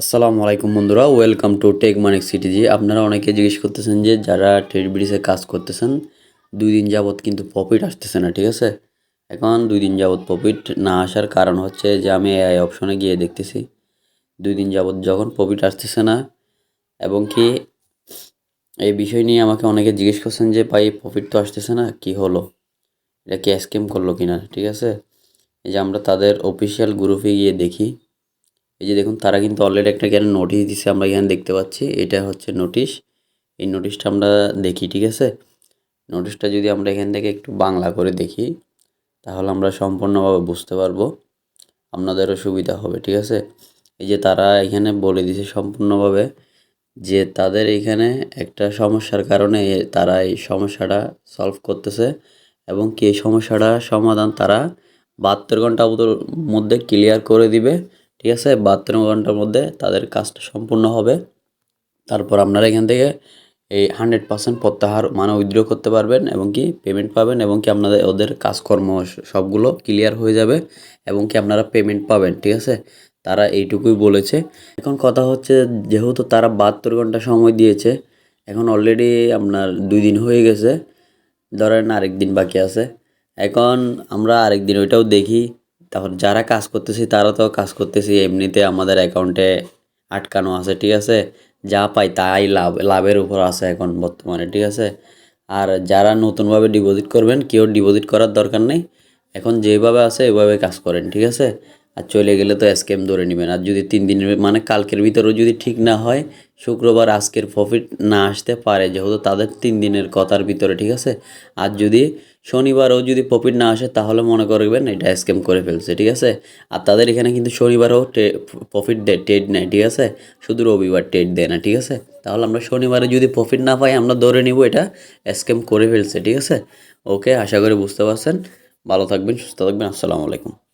আসসালামু আলাইকুম বন্ধুরা, welcome to tech Manik CTG. আপনারা অনেকে জিজ্ঞেস করতেছেন যে যারা ট্রেড ব্রিজে কাজ করতেছেন, দুই দিন যাবৎ কিন্তু প্রফিট আসতেছে না, ঠিক আছে? এখন দুই দিন যাবৎ প্রফিট না আসার কারণ হচ্ছে যে আমি এই অপশনে গিয়ে দেখতেছি, দুই দিন যাবৎ যখন প্রফিট আসতেছে না। এবং কি এই বিষয় নিয়ে আমাকে অনেকে জিজ্ঞেস করছেন যে, ভাই প্রফিট তো আসতেছে না, কি হলো? এটা কি স্ক্যাম করল কিনা? ঠিক আছে? এই যে আমরা তাদের অফিসিয়াল গ্রুপে গিয়ে দেখি। এই যে দেখুন, তারা কিন্তু অলরেডি একটা এখানে নোটিশ দিছে আমরা এখানে দেখতে পাচ্ছি। এটা হচ্ছে নোটিশ এই নোটিশটা আমরা দেখি, ঠিক আছে? নোটিশটা যদি আমরা এখান থেকে একটু বাংলা করে দেখি, তাহলে আমরা সম্পূর্ণভাবে বুঝতে পারব। আপনাদেরও সুবিধা হবে, ঠিক আছে? এই যে তারা এখানে বলে দিছে সম্পূর্ণভাবে যে তাদের এখানে একটা সমস্যার কারণে তারা এই সমস্যাটা সলভ করতেছে এবং কি সমস্যাটা সমাধান তারা বাহাত্তর ঘণ্টার মতো- মধ্যে ক্লিয়ার করে দিবে। ঠিক আছে? বাহাত্তর ঘণ্টার মধ্যে তাদের কাজটা সম্পূর্ণ হবে। তারপর আপনারা এখান থেকে এই হান্ড্রেড পার্সেন্ট প্রত্যাহার মানে উইথড্র করতে পারবেন এবং কি পেমেন্ট পাবেন এবং কি আপনাদের ওদের কাজকর্ম সবগুলো ক্লিয়ার হয়ে যাবে এবং কি আপনারা পেমেন্ট পাবেন, ঠিক আছে? তারা এইটুকুই বলেছে। এখন কথা হচ্ছে যেহেতু তারা বাহাত্তর ঘণ্টা সময় দিয়েছে, এখন অলরেডি আপনার দুই দিন হয়ে গেছে। ধরেন আরেক দিন বাকি আছে। এখন আমরা আরেক দিন ওইটাও দেখি। তারপর যারা কাজ করতেছি, তারা তো কাজ করতেছি, এমনিতে আমাদের অ্যাকাউন্টে আটকানো আছে, ঠিক আছে? যা পাই তাই লাভ, লাভের উপর আছে এখন বর্তমানে, ঠিক আছে? আর যারা নতুনভাবে ডিপোজিট করবেন, কেউ ডিপোজিট করার দরকার নেই। এখন যেভাবে আছে এভাবে কাজ করেন, ঠিক আছে? আর চলে গেলে তো স্ক্যাম ধরে নেবেন আর যদি তিন দিনের মানে কালকের ভিতরেও যদি ঠিক না হয়, শুক্রবার আজকের প্রফিট না আসতে পারে, যেহেতু তাদের তিন দিনের কথার ভিতরে, ঠিক আছে? আর যদি শনিবারও যদি প্রফিট না আসে, তাহলে মনে করবেন এটা স্ক্যাম করে ফেলছে, ঠিক আছে? আর তাদের এখানে কিন্তু শনিবারও প্রফিট দেয় টেড নেয়, ঠিক আছে? শুধু রবিবার টেড দেয় না, ঠিক আছে? তাহলে আমরা শনিবারে যদি প্রফিট না পাই, আমরা ধরে নিব এটা স্ক্যাম করে ফেলছে, ঠিক আছে? ওকে আশা করি বুঝতে পারছেন। ভালো থাকবেন, সুস্থ থাকবেন, আসসালামু আলাইকুম।